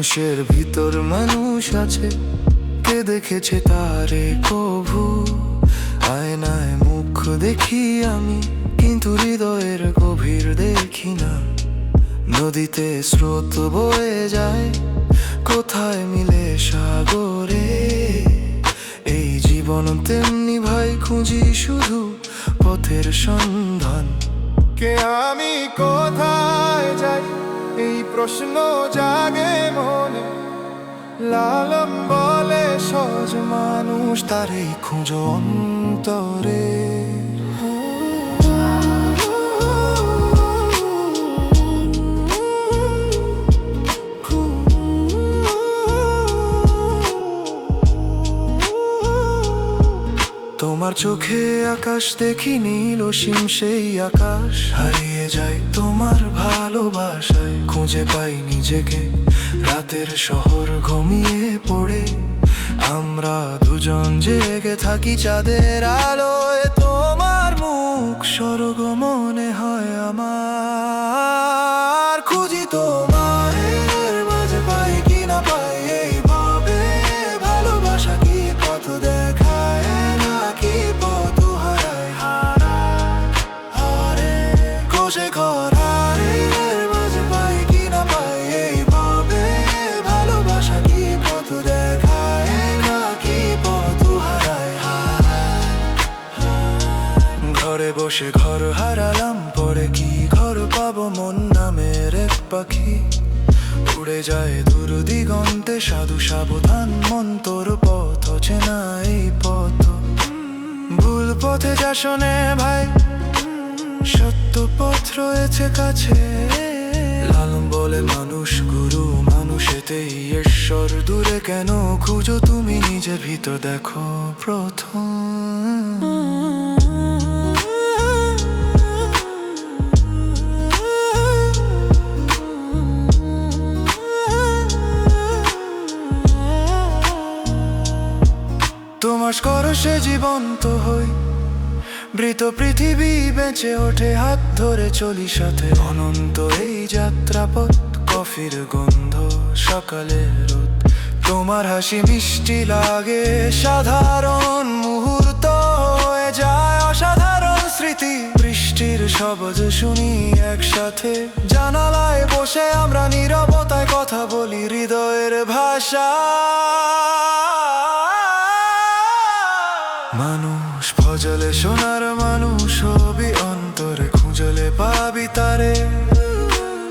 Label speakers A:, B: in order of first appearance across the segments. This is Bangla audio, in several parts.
A: মানুষের ভিতর মানুষ আছে। কে দেখেছে তারে কভু আয়নায় মুখ দেখি আমি, কিন্তু হৃদয়ের গভীর দেখি না। নদীতে স্রোত বয়ে যায়, কোথায় মিলে সাগরে? এই জীবন তেমনি ভাই, খুঁজি শুধু পথের সন্ধান।
B: কে আমি কোথায় যাই? এই প্রশ্ন জাগে মনে। লালম বলে সজ মানুষ
A: তারে খুঁজো অন্তরে। তোমার চোখে আকাশ দেখি নীল অসীম সেই আকাশ। হারিয়ে যায় তোমার ভালোবাসায়, খুঁজে পাই নিজেকে। রাতের শহর ঘুমিয়ে পড়ে, আমরা দুজন জেগে থাকি চাঁদের আলোয়। তোমার মুখ স্বর্গ মনে হয় আমার। খুঁজি তোমার ঘরে বসে ঘর হারালাম, পরে কি ঘর পাবো? মন নামের এক পাখি। উড়ে যায় দূর দিগন্তে সাধু সাবধান, মন তোর পথ চেনা এই পথ। ভুল পথে যা শোনে ভাই, সত্য পথ রয়েছে কাছে। লালন বলে মানুষ, গুরু মানুষ এতেই ঈশ্বর। দূরে কেন খুঁজো তুমি নিজের ভিতর, দেখো প্রথম। স্পর্শে জীবন্ত হই। মৃত পৃথিবী বেঁচে ওঠে, হাত ধরে চলি সাথে। অনন্ত এই যাত্রাপথ, কফির গন্ধ, সকালের রোদ। তোমার হাসি মিষ্টি লাগে, সাধারণ মুহূর্ত হয়ে যায়। অসাধারণ স্মৃতি, বৃষ্টির শব্দ শুনি একসাথে। জানালায় বসে আমরা নীরবতায় কথা বলি, হৃদয়ের ভাষা। মানুষ ফজলে সোনার মানুষ হবি অন্তরে খুঁজলে পাবি তারে।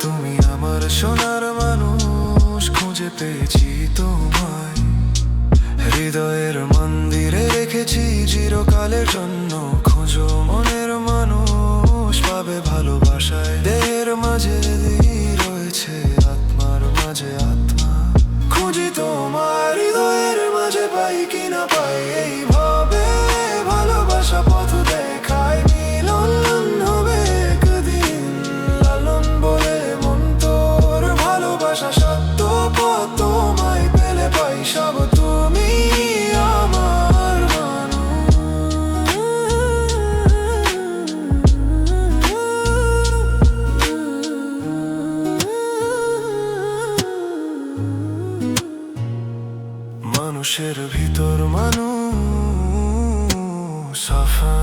A: তুমি আমার সোনার মানুষ, খুঁজে পেয়েছি তোমায়। হৃদয়ের মন্দিরে রেখেছি, চিরকালের জন্য খুঁজো মনের মানুষ। পাবে ভালোবাসায় দেহের মাঝে দিই মানুষের ভিতর মানুষ সাফা